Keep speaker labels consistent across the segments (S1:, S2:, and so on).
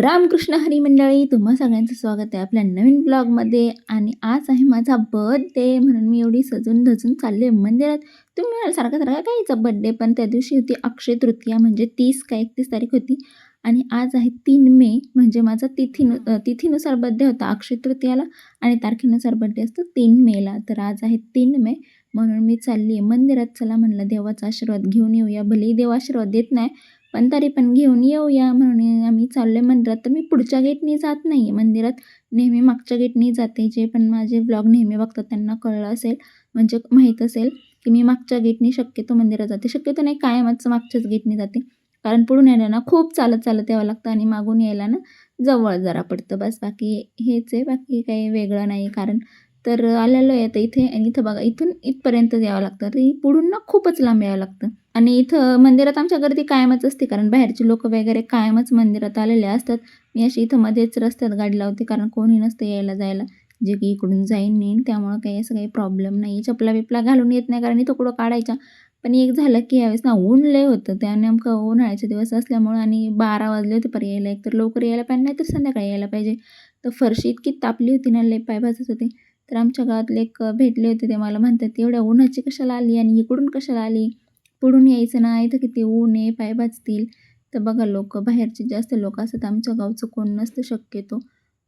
S1: रामकृष्ण हरी मंडळी तुम्हा सगळ्यांचं स्वागत आहे आपल्या नवीन ब्लॉगमध्ये. आणि आज आहे माझा बर्थडे म्हणून मी एवढी सजून धजून चालले मंदिरात. तुम्ही म्हणाल सारखा सारखा कायचा बर्थडे पण त्या दिवशी होती अक्षय तृतीया म्हणजे तीस का एकतीस तारीख होती. आणि आज आहे तीन मे म्हणजे माझा तिथीनु तिथीनुसार बर्थडे होता अक्षय तृतीयाला आणि तारखेनुसार बर्थडे असतो तीन मेला तर आज आहे तीन मे म्हणून मी चालली आहे मंदिरात. चला म्हणलं देवाचा आशीर्वाद घेऊन येऊया. भलेही देव आशीर्वाद देत नाही पण तरी पण घेऊन येऊया म्हणून आम्ही चाललो आहे मंदिरात. तर मी पुढच्या गेटनी जात नाही आहे मंदिरात. नेहमी मागच्या गेटनी जाते जे पण माझे ब्लॉग नेहमी बघतात त्यांना कळलं असेल म्हणजे माहीत असेल की मी मागच्या गेटनी शक्यतो मंदिरात जाते. शक्यतो नाही कायमच मागच्याच गेटने जाते. कारण पुढून यायला ना खूप चालत चालत यावं लागतं आणि मागून यायला ना जवळ जरा पडतं. बस बाकी हेच आहे बाकी काही वेगळं नाही. कारण तर आलेलो आहे. आता इथे आणि इथं बघा इथून इथपर्यंत यावं लागतं. तर पुढून ना खूपच लांब यावं लागतं. आणि इथं मंदिरात आमच्या गर्दी कायमच असते. कारण बाहेरचे लोक वगैरे कायमच मंदिरात आलेले असतात. मी अशी इथं मध्येच रस्त्यात गाडी लावते. कारण कोणी नसतं यायला जायला. जे की इकडून जाईन नेईन त्यामुळं काही असं काही प्रॉब्लेम नाही. चपला बिपला घालून येत नाही. कारण इथं कुठं काढायच्या. पण एक झालं की यावेळेस ना ऊन लय होतं. त्या नेमकं उन्हाळ्याचे दिवस असल्यामुळं आणि बारा वाजले होते पर यायला. एक तर लवकर यायला पाहिजे नाही तर संध्याकाळी यायला पाहिजे. तर फरशी इतकी तापली होती ना लय पाय भाजत होते. तर आमच्या गावातले एक भेटले होते ते मला म्हणतात एवढ्या उन्हाची कशाला आली आणि इकडून कशाला आली? पुढून यायचं ना इथं किती ऊन आहे पाय भाजतील. तर बघा लोक बाहेरचे जास्त लोक असतात आमच्या गावचं कोण नसतं शक्यतो.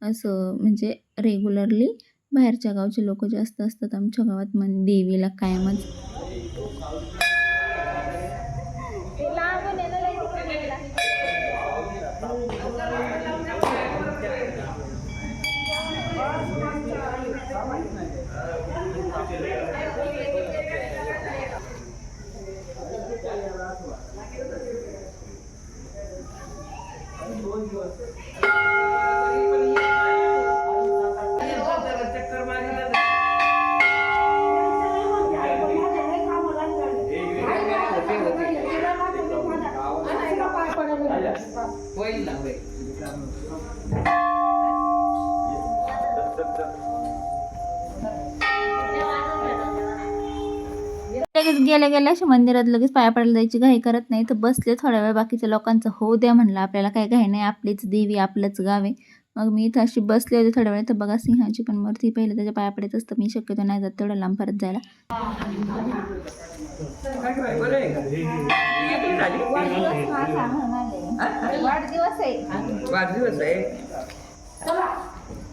S1: असं म्हणजे रेग्युलरली बाहेरच्या गावचे लोक जास्त असतात आमच्या गावात मन देवीला कायमच. लगेच गेल्या गेल्या अशा मंदिरात लगेच पाया पडायला जायची घाई करत नाही तर बसले थोड्या वेळ बाकीच्या लोकांचं होऊ द्या म्हणलं आपल्याला काय घाई नाही आपलीच देवी आपलंच गाव आहे मग मी इथं अशी बसले होते थोड्या वेळ तर बघा सिंहाची पण मूर्ती पहिले त्याच्या पाया पडायचं असतं मी शक्यतो नाही जात तेवढं लांब परत जायला वाढदिवस आहे.
S2: वाढदिवस आहे.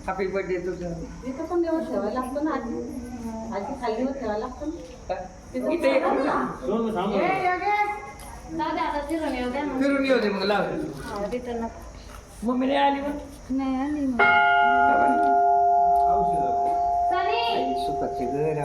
S2: हॅपी बर्थडे तुझं
S3: इथं पण देव ठेवायला लागतो ना आधी. आधी खाली वर ठेवायला लागतो ना.
S2: इथे एक फिरून येऊ दे मग लाव. मम्मीने आली मग.
S1: नाही आली
S2: सुखाची घर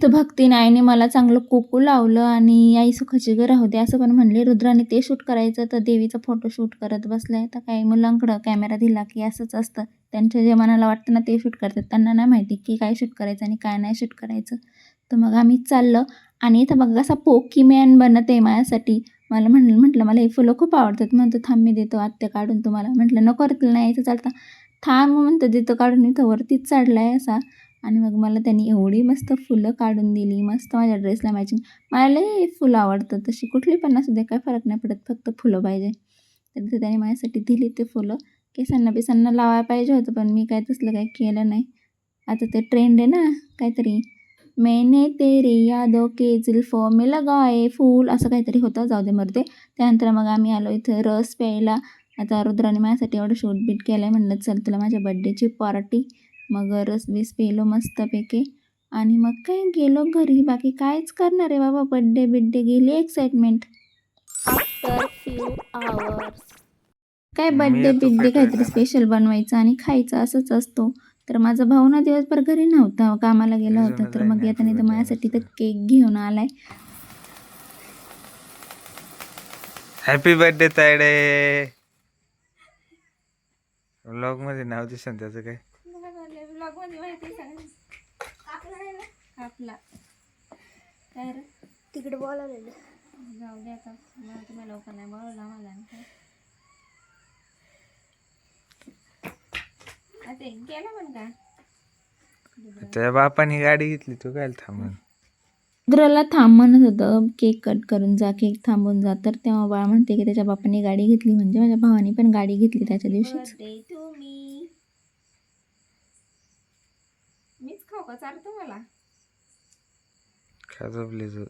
S1: तर भक्तीने आईने मला चांगलं कोकू लावलं आणि आई सुखाची घर राहू दे असं पण म्हणले. रुद्राने ते शूट करायचं तर देवीचा फोटो शूट करत बसलाय. तर काही मुलांकडं कॅमेरा दिला की असंच असतं. त्यांच्या जे मनाला वाटतं ना ते शूट करतात. त्यांना नाही माहिती की काय शूट करायचं आणि काय नाही शूट करायचं. तर मग आम्ही चाललं आणि इथं बघा असा पोकी मॅन बनत आहे माझ्यासाठी. मला म्हणलं म्हटलं मला हे फुलं खूप आवडतात. म्हणतो थांब मी देतो आत्या काढून तुम्हाला. म्हटलं नको रे नाही यायचं चालतं. थांब म्हणतो देतो काढून इथं वरतीच चढला आहे असा. आणि मग मला त्यांनी एवढी मस्त फुलं काढून दिली मस्त माझ्या ड्रेसला मॅचिंग मला लई फुलं आवडतं तशी. कुठली पण असू दे काय फरक नाही पडत फक्त फुलं पाहिजे. तर तिथे त्याने माझ्यासाठी दिली ते फुलं. केसांना बिसांना लावायला पाहिजे होतं पण मी काय तसलं काही केलं नाही. आता ते ट्रेंड आहे ना काहीतरी. मेने तेरे यादो के जुल्फों में लगाए फूल असं काहीतरी होतं. जाऊ दे मरते त्यानंतर मग आम्ही आलो इथं रस प्यायला. आता रुद्राने माझ्यासाठी एवढं शूट बीट केलं आहे म्हणलं चल तुला माझ्या बड्डेची पार्टी मग रस बीस पेलो मस्तपैकी. आणि मग काय गेलो घरी? बाकी कायच करणार आहे बाबा? बड्डे बिड्डे गेली एक्साइटमेंट आफ्टर फ्यू आवर्स काय बड्डे बिड्डे काहीतरी स्पेशल बनवायचं आणि खायचं असंच असतो. तर माझा भाऊ ना दिवसभर घरी नव्हता कामाला गेला होता. तर मग येताना तर माझ्यासाठी तर केक घेऊन आलाय.
S4: Happy birthday Tayade. व्लॉगमध्ये नाव दिसन त्याचं काय?
S1: आपला काय रे
S3: तिकडे बोलायला
S1: जाऊ दे आता. मला तुम्ही लवकर नाही बोलवलं मला आता गेला पण का?
S4: त्या बापाने गाडी घेतली तू काय थांबून?
S1: रुद्रला थांब म्हणत होतं. केक कट करून जा केक थांबून जा. तर तेव्हा बाळ म्हणते की त्याच्या बापाने गाडी घेतली. म्हणजे माझ्या भावाने पण गाडी घेतली त्याच्या दिवशीच. का चालतं मला.
S4: खा तू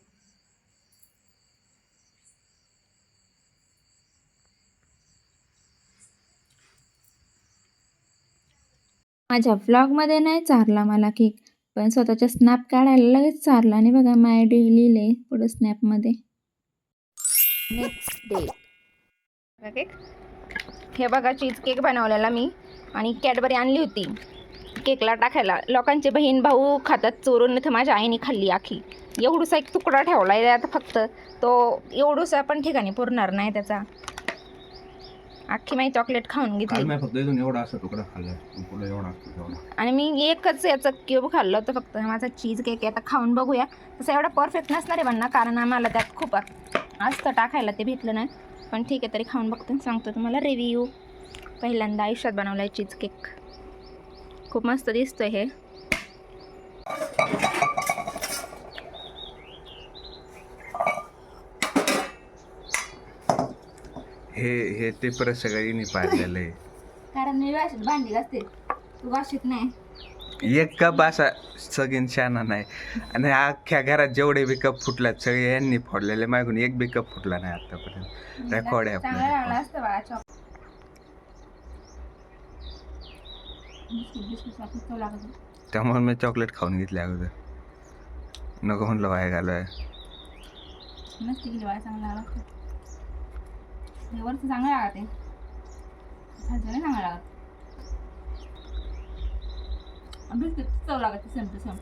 S1: माझ्या व्लॉगमध्ये नाही चारला मला केक पण स्वतःच्या स्नॅप काढायला लगेच चारला. आणि बघा माय डे लिहिलंय पुढं स्नॅपमध्ये नेक्स्ट डे
S5: केक हे बघा चीज केक बनवलेला मी. आणि कॅडबरी आणली होती. केकला टाकायला. लोकांचे बहीण भाऊ खातात चोरून तर माझ्या आईने खाल्ली आखी. एवढूसा एक तुकडा ठेवला आहे आता फक्त. तो एवढूसा पण ठिकाणी पुरणार नाही त्याचा. अख्खी माझी चॉकलेट खाऊन घेतली.
S6: काल मी फक्त इथून एवढा असा तुकडा खाल्ला. तुकडा एवढा असतो तेवढा.
S5: आणि मी एकच याचं क्यूब खाल्लं होतं फक्त. माझा चीज केक आहे आता खाऊन बघूया. तसं एवढा परफेक्ट नसणार आहे बनना कारण आम्हाला त्यात खूप असतं टाकायला ते भेटलं नाही. पण ठीक आहे तरी खाऊन बघतो आणि सांगतो तुम्हाला रिव्ह्यू पहिल्यांदा आयुष्यात बनवला आहे चीज केक खूप मस्त दिसतोय हे
S4: हे हे ते परत सगळ्यांनी पाडलेलं आहे
S5: कारण मी वाशीत भांडी घासते तू वाशीत नाही
S4: एक कप असा सगळीन शाना नाही आणि अख्ख्या घरात जेवढे बी कप फुटलात सगळे यांनी फोडलेले मागून एक बी कप फुटला नाही आतापर्यंत रेकॉर्ड आहे
S5: चांगला लागला
S4: आपलं
S5: असतं बाळा चॉक बिस्किट बिस्किट वापस तो लागत नाही.
S4: त्यामुळे मी चॉकलेट खाऊन घेतले अगोदर. नको म्हणलं वाया घालवाय
S5: नसते गेली बाळा चांगला लागतं वरचं चांगलं लागत आहे खालचं नाही चांगलं लागत बिस्किट चव लागत सेम टू सेम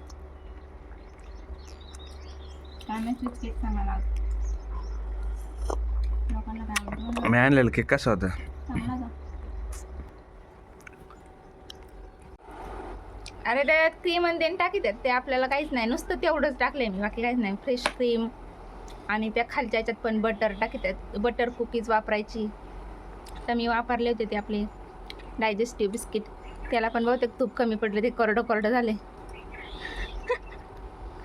S5: काय नाही बिस्किट चांगला लागत लोकांना काय
S4: मी आणलेलं केक कसा होता?
S5: चांगला अरे त्यात क्रीम आणि देण टाकीत आहेत. ते आपल्याला काहीच नाही. नुसतं तेवढंच टाकलंय मी. बाकी काहीच नाही. फ्रेश क्रीम आणि त्या खालच्या याच्यात पण बटर टाकीत आहेत. बटर कुकीज वापरायची. तर मी वापरले होते ते आपले डायजेस्टिव्ह बिस्किट त्याला पण बहुतेक तूप कमी पडले. ते कोरडं कोरडं झाले.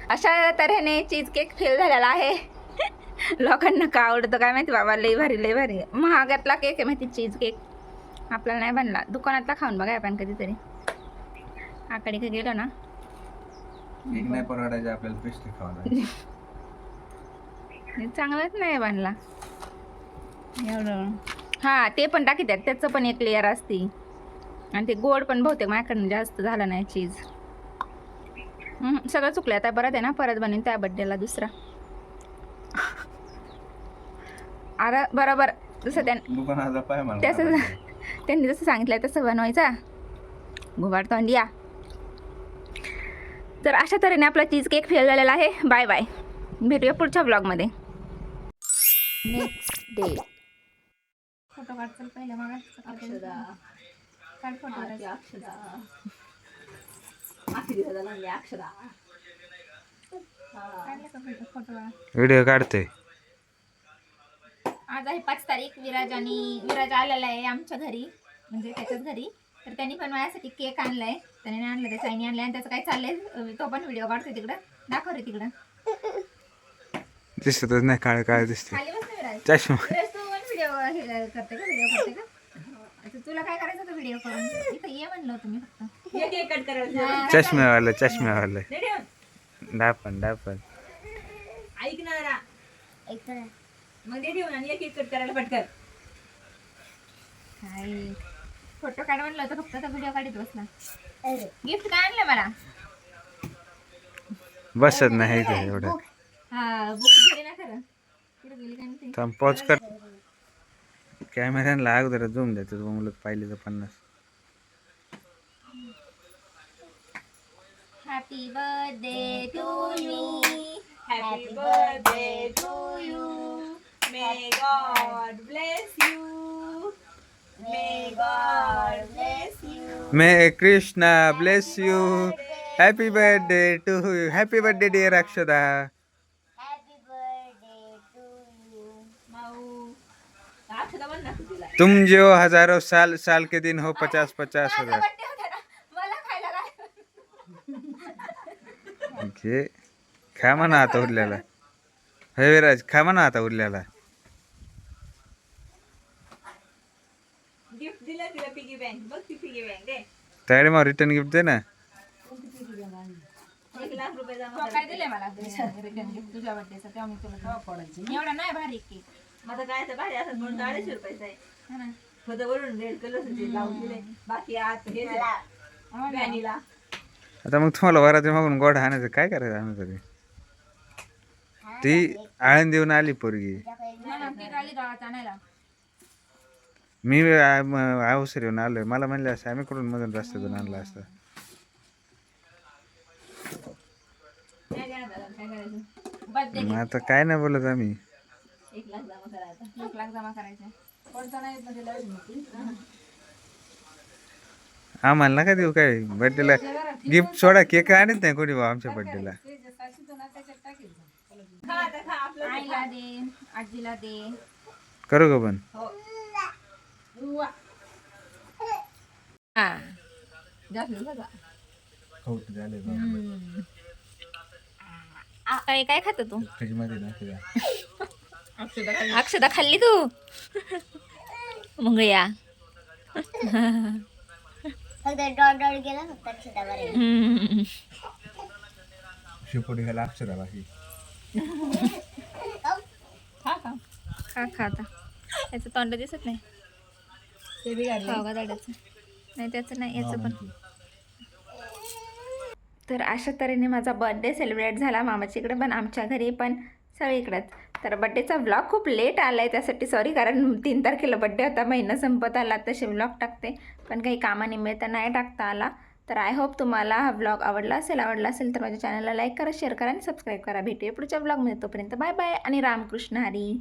S5: अशा तऱ्हेने चीज केक फेल झालेला आहे. लोकांना का आवडतं? काय माहिती बाबा? लई भारी लई भारी. महागातला केक आहे माहिती चीज केक आपल्याला नाही बनला. दुकानातला खाऊन बघा आपण कधीतरी. आकडे गेलो ना.
S4: केक नाही परवडायचे आपल्याला पेस्ट्री खावा.
S5: हे चांगलंच नाही बनला. एवढं. हां ते पण टाकीत आहेत त्याचं पण एक लेअर असते. आणि ते गोड पण बहुतेक माझ्याकडनं जास्त झालं नाही चीज सगळं चुकलं आता परत आहे ना परत बनवीन त्या बड्डेला दुसरा. अरे बरोबर. जसं त्या
S4: दुकानाचा पाय मला
S5: त्याचं त्यांनी जसं सांगितलं तसं बनवायचा. घुबाड तोंडिया तर अशा तऱ्हेने आपला चीज केक फेल झालेला आहे. बाय बाय भेटूया पुढच्या ब्लॉगमध्ये
S1: नेक्स्ट डे
S5: फोटो काढतो पहिला मग काढ फोटो फोटो
S4: व्हिडिओ काढते.
S5: आज आहे पाच तारीख. विराज आणि विराज आलेला आहे आमच्या घरी. म्हणजे त्याच्याच घरी. तर त्यांनी पण माझ्यासाठी केक आणलाय. त्याने नाही आणलं त्याच्या आईने आणलाय आणि त्याचं काय चाललंय? तो पण व्हिडिओ काढतोय तिकडं. दाखव रे तिकडं.
S4: दिसतच नाही काळ काळ दिसते
S5: खाली बस ना विराज.
S4: चष्मा.
S5: विराज तू पण व्हिडिओ हे करते का? व्हिडिओ करते का? तुला काय करायचं होतं व्हिडिओ करून? इथं ये म्हणलं तुम्ही फक्त. हा,
S4: चष्म्यावाला चष्म्यावाला डापण डापण
S3: ऐक ना जरा. मग ते ठेवून आणि एक एक कट करायला पटकन.
S5: काय? फोटो काढ म्हणलं होतं फक्त व्हिडिओ काढत बसला गिफ्ट काय आणलं मला?
S4: बसत नाही एवढं.
S5: हा बुक गेली ना खरं. कुठं गेली काय माहिती?
S4: थांब पॉज कर. कॅमेऱ्याला अगोदर झूम देतो तू मुलं पाहिले तर पन्नास.
S5: Happy birthday to you
S3: happy birthday to you may God bless you may God bless you
S4: may Krishna bless you happy birthday to you happy birthday dear Akshada
S3: Mau Akshata म्हण ना तिला
S4: तुम जो हजारों साल साल के दिन हो पचास पचास हजार।
S5: बर्थडे होता ना मला खायला काय
S4: जे खा म्हणा आता उरलेला हे विराज खा म्हणा आता उरलेला
S3: गिफ्ट दिलं तिला पिगी बँक बघ ती पिगी बँक दे
S4: त्याकडे मग रिटर्न गिफ्ट दे ना
S3: एक लाख रुपये जमा
S5: तो काय दिले मला रिटर्न गिफ्ट तुझ्या बर्थडेचं तेव्हा मी तुला एवढा नाही भारी केक
S3: मग आता काय तर भारी असं म्हणून अडीचशे रुपयाचा आहे फक्त वरून रेड कलर लावून दिले बाकी आत हे व्हॅनिला
S4: आता मग तुम्हाला वरात मागून गोड आणायचं काय करायचं आम्ही तरी ती आळण देऊन आली पोरगी
S5: आली गावात आणायला
S4: मी अवसर येऊन आलोय. मला म्हणले असं आम्ही कुठून मधून रस्त्यातून आणला असतं मग आता काय नाही बोलत आम्ही.
S3: एक लाख जमा करायचा.
S5: एक लाख जमा करायचे. कोणता नाही लावली नव्हती.
S4: आम्हाला नका देऊ काय. बर्थडेला गिफ्ट सोडा केक आणत नाही कोणी बा आमच्या बर्थडेला
S3: खा आता खा आपलं
S5: आईला दे आजीला दे.
S4: करू का पण?
S5: हा काय काय खात तू अक्षदा खाल्ली तू मग या
S7: फक्त डॉट डॉट गेला फक्त अक्षतावर
S5: हम्म.
S6: शिवपुडी ह्याला अक्षरा बाकी
S5: खा खा खा खा आता याचं तोंड दिसत नाही
S3: ते बी घातलं.
S5: खाऊ का दाड्याचं नाही त्याचं नाही याचं पण. तर अशा तऱ्हेने माझा बर्थडे सेलिब्रेट झाला. मामाच्या इकडे पण आमच्या घरी पण सगळीकडेच. तर बड्डेचा व्लॉग खूप लेट आला आहे त्यासाठी सॉरी कारण तीन तारखेला बड्डे होता महिना संपत आला तसे व्लॉग टाकते. पण काही कामानिमित्त नाही टाकता आला. तर आय होप तुम्हाला हा व्लॉग आवडला असेल आवडला असेल तर माझ्या चॅनलला लाईक करा शेअर करा आणि सबस्क्राईब करा. भेटूया पुढच्या व्लॉगमध्ये तोपर्यंत बाय बाय आणि रामकृष्ण हरी.